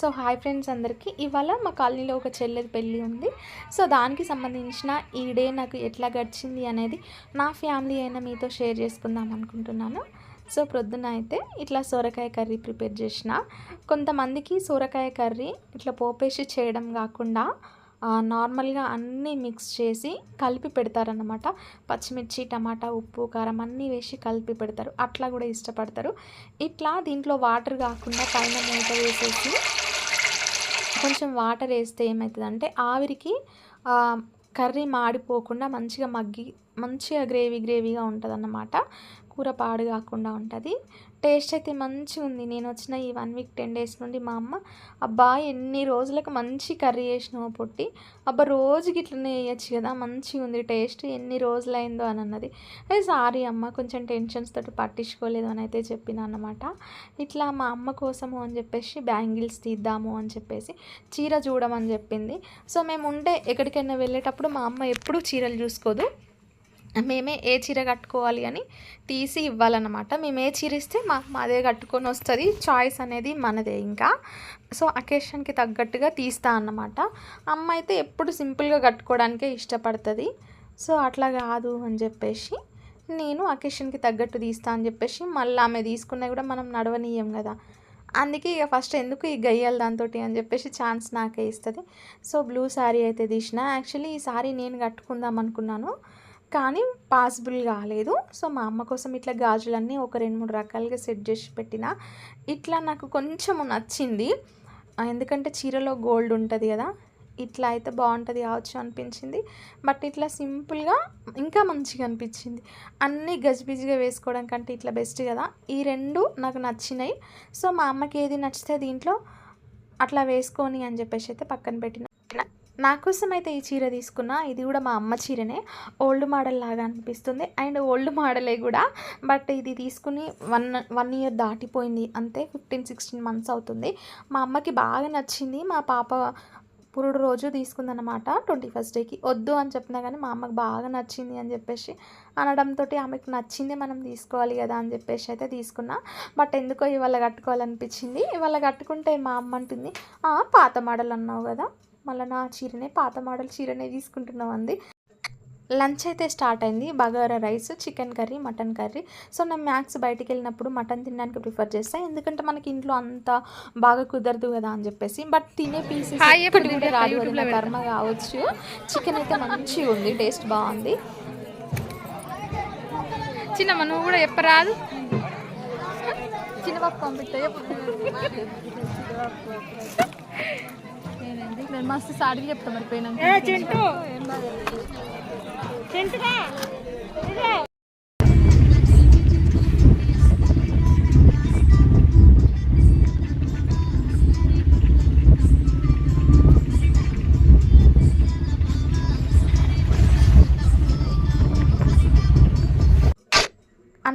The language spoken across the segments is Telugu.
సో హాయ్ ఫ్రెండ్స్ అందరికీ. ఇవాళ మా కాలనీలో ఒక చెల్లెది పెళ్ళి ఉంది. సో దానికి సంబంధించిన ఈ డే నాకు ఎట్లా గడిచింది అనేది నా ఫ్యామిలీ అయినా మీతో షేర్ చేసుకుందాం అనుకుంటున్నాను. సో ప్రొద్దున అయితే ఇట్లా సొరకాయ కర్రీ ప్రిపేర్ చేసిన. కొంతమందికి సొరకాయ కర్రీ ఇట్లా పోపేసి చేయడం కాకుండా నార్మల్గా అన్నీ మిక్స్ చేసి కలిపి పెడతారనమాట పచ్చిమిర్చి టమాటా ఉప్పు కారం అన్నీ వేసి కలిపి పెడతారు. అట్లా కూడా ఇష్టపడతారు. ఇట్లా దీంట్లో వాటర్ కాకుండా పైన మూత వేసేసి కొంచెం వాటర్ వేస్తే ఏమవుతుందంటే ఆవిరికి కర్రీ మాడిపోకుండా మంచిగా మగ్గి మంచిగా గ్రేవీ గ్రేవీగా ఉంటుంది అన్నమాట కూర పాడు కాకుండా ఉంటుంది. టేస్ట్ అయితే మంచిగా ఉంది. నేను వచ్చిన ఈ వన్ వీక్ టెన్ డేస్ నుండి మా అమ్మ అబ్బా ఎన్ని రోజులకు మంచి కర్రీ చేసినావు పొట్టి? అబ్బా రోజుకి ఇట్లనే వేయచ్చు కదా మంచిగా ఉంది టేస్ట్ ఎన్ని రోజులైందో అని అన్నది. అదే సారీ అమ్మ కొంచెం టెన్షన్స్ తోటి పట్టించుకోలేదు అని అయితే చెప్పిన అన్నమాట. ఇట్లా మా అమ్మ కోసము అని చెప్పేసి బ్యాంగిల్స్ తీద్దాము అని చెప్పేసి చీర చూడమని చెప్పింది. సో మేము ఉండే ఎక్కడికైనా వెళ్ళేటప్పుడు మా అమ్మ ఎప్పుడూ చీరలు చూసుకోదు. మేమే ఏ చీర కట్టుకోవాలి అని తీసి ఇవ్వాలన్నమాట. మేము ఏ చీర ఇస్తే మా మాదే అదే కట్టుకొని వస్తుంది. చాయిస్ అనేది మనదే ఇంకా. సో అకేషన్కి తగ్గట్టుగా తీస్తా అన్నమాట. అమ్మ అయితే ఎప్పుడు సింపుల్గా కట్టుకోవడానికే ఇష్టపడుతుంది. సో అట్లా కాదు అని చెప్పేసి నేను అకేషన్కి తగ్గట్టు తీస్తా అని చెప్పేసి మళ్ళీ ఆమె తీసుకున్నా కూడా మనం నడవనీయం కదా. అందుకే ఇక ఫస్ట్ ఎందుకు ఈ గయ్యాలి దాంతో అని చెప్పేసి ఛాన్స్ నాకే ఇస్తుంది. సో బ్లూ శారీ అయితే తీసిన. యాక్చువల్లీ ఈ శారీ నేను కట్టుకుందాం అనుకున్నాను. కానీ పాసిబుల్ కాలేదు. సో మా అమ్మ కోసం ఇట్లా గాజులన్నీ ఒక రెండు మూడు రకాలుగా సెట్ చేసి పెట్టిన ఇట్లా నాకు కొంచెం నచ్చింది. ఎందుకంటే చీరలో గోల్డ్ ఉంటుంది కదా ఇట్లా అయితే బాగుంటుంది కావచ్చు అనిపించింది. బట్ ఇట్లా సింపుల్గా ఇంకా మంచిగా అనిపించింది. అన్నీ గజిబిజిగా వేసుకోవడం కంటే ఇట్లా బెస్ట్ కదా. ఈ రెండు నాకు నచ్చినాయి. సో మా అమ్మకి ఏది నచ్చితే దీంట్లో అట్లా వేసుకొని అని చెప్పేసి అయితే పక్కన పెట్టిన. నా- కోసం అయితే ఈ చీర తీసుకున్నా ఇది కూడా మా అమ్మ చీరనే. ఓల్డ్ మోడల్ లాగా అనిపిస్తుంది. అండ్ ఓల్డ్ మోడలే కూడా. బట్ ఇది తీసుకుని వన్ వన్ ఇయర్ దాటిపోయింది. అంతే ఫిఫ్టీన్ సిక్స్టీన్ మంత్స్ అవుతుంది. మా అమ్మకి బాగా నచ్చింది. మా పాప పురుడు రోజు తీసుకుందనమాట ట్వంటీ ఫస్ట్ డేకి. వద్దు అని చెప్పినా కానీ మా అమ్మకి బాగా నచ్చింది అని చెప్పేసి అనడంతో ఆమెకు నచ్చింది మనం తీసుకోవాలి కదా అని చెప్పేసి అయితే తీసుకున్నా. బట్ ఎందుకో ఇవాళ కట్టుకోవాలనిపించింది. ఇవాళ కట్టుకుంటే మా అమ్మ అంటుంది పాత మోడల్ అన్నావు కదా. మళ్ళీ నా చీరనే పాత మోడల్ చీరనే తీసుకుంటున్నావు అంది. లంచ్ అయితే స్టార్ట్ అయింది. Bagara rice chicken curry mutton curry. So నేను మ్యాక్స్ బయటికి వెళ్ళినప్పుడు మటన్ తినడానికి ప్రిఫర్ చేస్తాను ఎందుకంటే మనకి ఇంట్లో అంత బాగా కుదరదు కదా అని చెప్పేసి. బట్ తినే పీసెస్ కూడా రాదు అది కర్మ కావచ్చు. చికెన్ అయితే మంచిగా ఉంది టేస్ట్ బాగుంది. చిన్నమ్మ నువ్వు కూడా చెప్పరాదు. చిన్న పాప పంపిస్తే నేను మస్తు సాడికి చెప్తా మరి పోయినాక.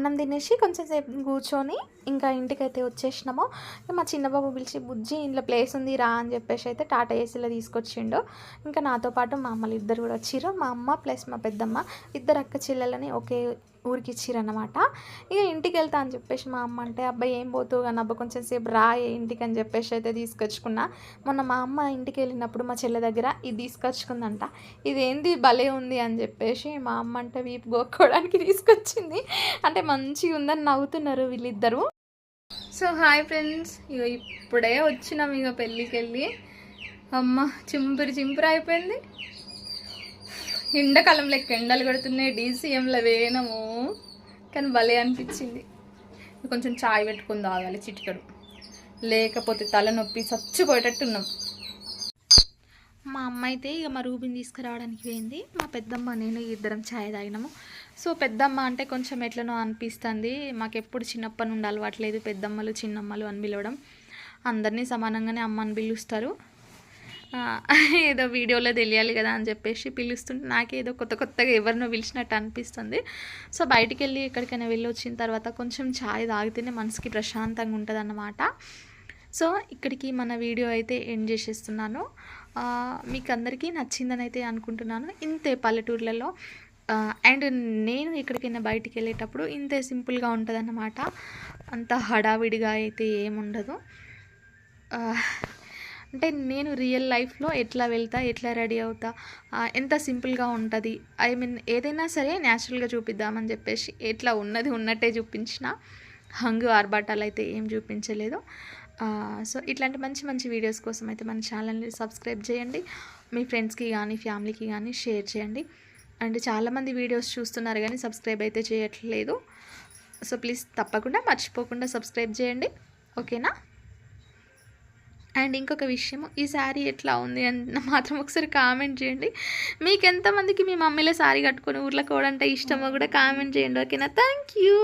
అన్నం తినేసి కొంచెం సేపు కూర్చొని ఇంకా ఇంటికైతే వచ్చేసినాము. మా చిన్న బాబు పిలిచి బుజ్జి ఇంట్లో ప్లేస్ ఉంది రా అని చెప్పేసి అయితే టాటా ఏసీలో తీసుకొచ్చిండు. ఇంకా నాతో పాటు మా అమ్మలు ఇద్దరు కూడా వచ్చిర్రు. మా అమ్మ ప్లస్ మా పెద్దమ్మ ఇద్దరు అక్క చెల్లెలని ఒకే ఊరికి ఇచ్చిరన్నమాట. ఇక ఇంటికి వెళ్తా అని చెప్పేసి మా అమ్మ అంటే అబ్బాయి ఏం పోతావు కానీ అబ్బా కొంచెం సేపు రా ఇంటికి అని చెప్పేసి అయితే తీసుకొచ్చుకున్నా. మొన్న మా అమ్మ ఇంటికి వెళ్ళినప్పుడు మా చెల్లె దగ్గర ఇది తీసుకొచ్చుకుందంట. ఇది ఏంది భలే ఉంది అని చెప్పేసి మా అమ్మ అంటే వీపు గోక్కోవడానికి తీసుకొచ్చింది. అంటే మంచిగా ఉందని నవ్వుతున్నారు వీళ్ళిద్దరూ. So hi friends. ఇక ఇప్పుడే వచ్చినాం ఇక పెళ్ళికి వెళ్ళి అమ్మ చింపురి చింపురు అయిపోయింది. ఎండాకాలం లెక్క ఎండలు కొడుతున్నాయి డీసీఎంలో వేనము కానీ భలే అనిపించింది. కొంచెం చాయ్ పెట్టుకుని తాగాలి చిటికడు. లేకపోతే తలనొప్పి చచ్చిపోయేటట్టున్నాం. మా అమ్మ అయితే ఇక మా రూబిని తీసుకురావడానికి పోయింది. మా పెద్దమ్మ నేను ఇద్దరం ఛాయ్ తాగినాము. సో పెద్దమ్మ అంటే కొంచెం ఎట్లనో అనిపిస్తుంది. మాకు ఎప్పుడు చిన్నప్పటి నుండి అలవాట్లేదు పెద్దమ్మలు చిన్నమ్మలు అని పిలవడం. అందరినీ సమానంగానే అమ్మ అని పిలుస్తారు. ఏదో వీడియోలో తెలియాలి కదా అని చెప్పేసి పిలుస్తుంటే నాకేదో కొత్త కొత్తగా ఎవరినో పిలిచినట్టు అనిపిస్తుంది. సో బయటికి వెళ్ళి ఎక్కడికైనా వెళ్ళి వచ్చిన తర్వాత కొంచెం ఛాయ్ తాగితేనే మనసుకి ప్రశాంతంగా ఉంటుంది సో ఇక్కడికి మన వీడియో అయితే ఎండ్ చేసేస్తున్నాను. మీకు అందరికీ నచ్చిందని అయితే అనుకుంటున్నాను. ఇంతే పల్లెటూర్లలో. అండ్ నేను ఎక్కడికైనా బయటికి వెళ్ళేటప్పుడు ఇంతే సింపుల్గా ఉంటుంది అంత హడావిడిగా అయితే ఏముండదు. అంటే నేను రియల్ లైఫ్లో ఎట్లా వెళ్తా ఎట్లా రెడీ అవుతా ఎంత సింపుల్గా ఉంటుంది? ఐ మీన్ ఏదైనా సరే న్యాచురల్గా చూపిద్దామని చెప్పేసి ఎట్లా ఉన్నది ఉన్నట్టే చూపించిన హంగు ఆర్భాటాలు అయితే ఏం చూపించలేదు. సో ఇట్లాంటి మంచి మంచి వీడియోస్ కోసం అయితే మన ఛానల్ని సబ్స్క్రైబ్ చేయండి. మీ ఫ్రెండ్స్కి కానీ ఫ్యామిలీకి కానీ షేర్ చేయండి. అండ్ చాలామంది వీడియోస్ చూస్తున్నారు కానీ సబ్స్క్రైబ్ అయితే చేయట్లేదు. సో ప్లీజ్ తప్పకుండా మర్చిపోకుండా సబ్స్క్రైబ్ చేయండి. ఓకేనా అండ్ ఇంకొక విషయం ఈ శారీ ఎట్లా ఉంది అని మాత్రం ఒకసారి కామెంట్ చేయండి. మీకు ఎంతమందికి మీ మమ్మీలో శారీ కట్టుకొని ఊర్లో కూడా అంటే ఇష్టమో కూడా కామెంట్ చేయండి ఓకేనా? Thank you